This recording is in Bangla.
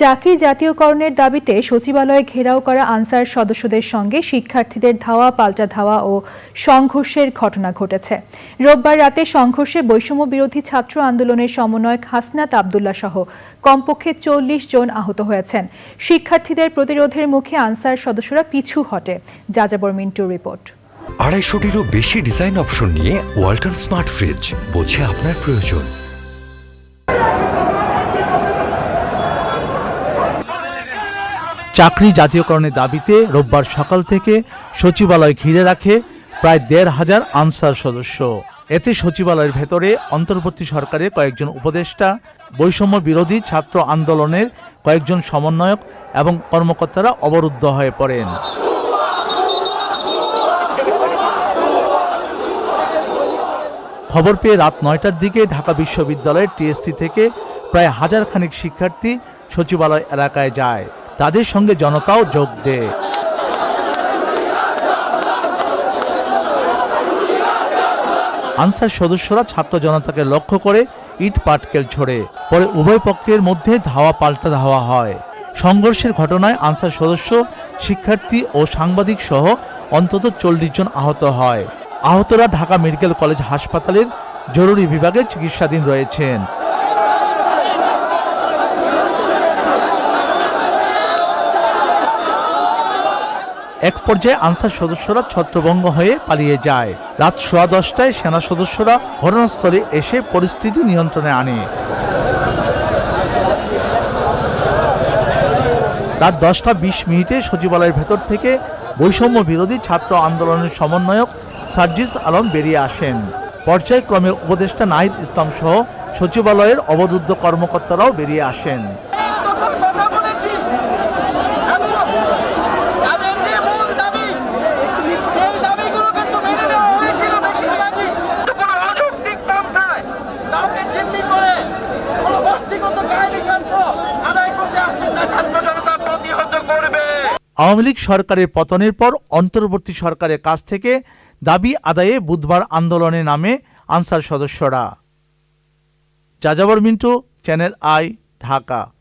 চাকরি জাতীয়করণের দাবিতে সচিবালয়ে ঘেরাও করা আনসার সদস্যদের সঙ্গে শিক্ষার্থীদের ধাওয়া, পাল্টা ধাওয়া ও সংঘর্ষের ঘটনা ঘটেছে। রোববার রাতে সংঘর্ষে বৈষম্য বিরোধী ছাত্র আন্দোলনের সমন্বয়ক হাসনাত আবদুল্লাহ সহ কমপক্ষে চল্লিশ জন আহত হয়েছেন। শিক্ষার্থীদের প্রতিরোধের মুখে আনসার সদস্যরা পিছু হটে। যাযাবর মিন্টুর রিপোর্ট। আড়াইশোটিরও বেশি ডিজাইন অপশন নিয়ে ওয়াল্টন স্মার্ট ফ্রিজ, বোঝে আপনার প্রয়োজন। চাকরি জাতীয়করণের দাবিতে রোববার সকাল থেকে সচিবালয় ঘিরে রাখে প্রায় দেড় হাজার আনসার সদস্য। এতে সচিবালয়ের ভেতরে অন্তর্বর্তী সরকারের কয়েকজন উপদেষ্টা, বৈষম্য বিরোধী ছাত্র আন্দোলনের কয়েকজন সমন্বয়ক এবং কর্মকর্তারা অবরুদ্ধ হয়ে পড়েন। খবর পেয়ে রাত নয়টার দিকে ঢাকা বিশ্ববিদ্যালয়ের টিএসসি থেকে প্রায় হাজার খানিক শিক্ষার্থী সচিবালয় এলাকায় যায়। তাদের সঙ্গে জনতাও যোগ দেয় আনসার সদস্যরা ছাত্র জনতাকে লক্ষ্য করে ইট পাটকেল ছোড়ে, পরে উভয় পক্ষের মধ্যে ধাওয়া পাল্টা ধাওয়া হয়। সংঘর্ষের ঘটনায় আনসার সদস্য, শিক্ষার্থী ও সাংবাদিক সহ অন্তত চল্লিশ জন আহত হয়। আহতরা ঢাকা মেডিকেল কলেজ হাসপাতালের জরুরি বিভাগে চিকিৎসাধীন রয়েছেন। এক পর্যায়ে আনসার সদস্যরা ছত্রভঙ্গ হয়ে পালিয়ে যায়। রাত সোয়া দশটায় সেনা সদস্যরা ঘটনাস্থলে এসে পরিস্থিতি নিয়ন্ত্রণে আনে। রাত দশটা বিশ মিনিটে সচিবালয়ের ভেতর থেকে বৈষম্য বিরোধী ছাত্র আন্দোলনের সমন্বয়ক সার্জিস আলম বেরিয়ে আসেন। পর্যায়ক্রমে উপদেষ্টা নাহিদ ইসলাম সহ সচিবালয়ের অবরুদ্ধ কর্মকর্তারাও বেরিয়ে আসেন। আওয়ামী লীগ সরকারের পতনের পর অন্তর্বর্তী সরকারের কাছ থেকে দাবি আদায়ে বুধবার আন্দোলনে নামে আনসার সদস্যরা। যাযাবর মিন্টু, চ্যানেল আই, ঢাকা।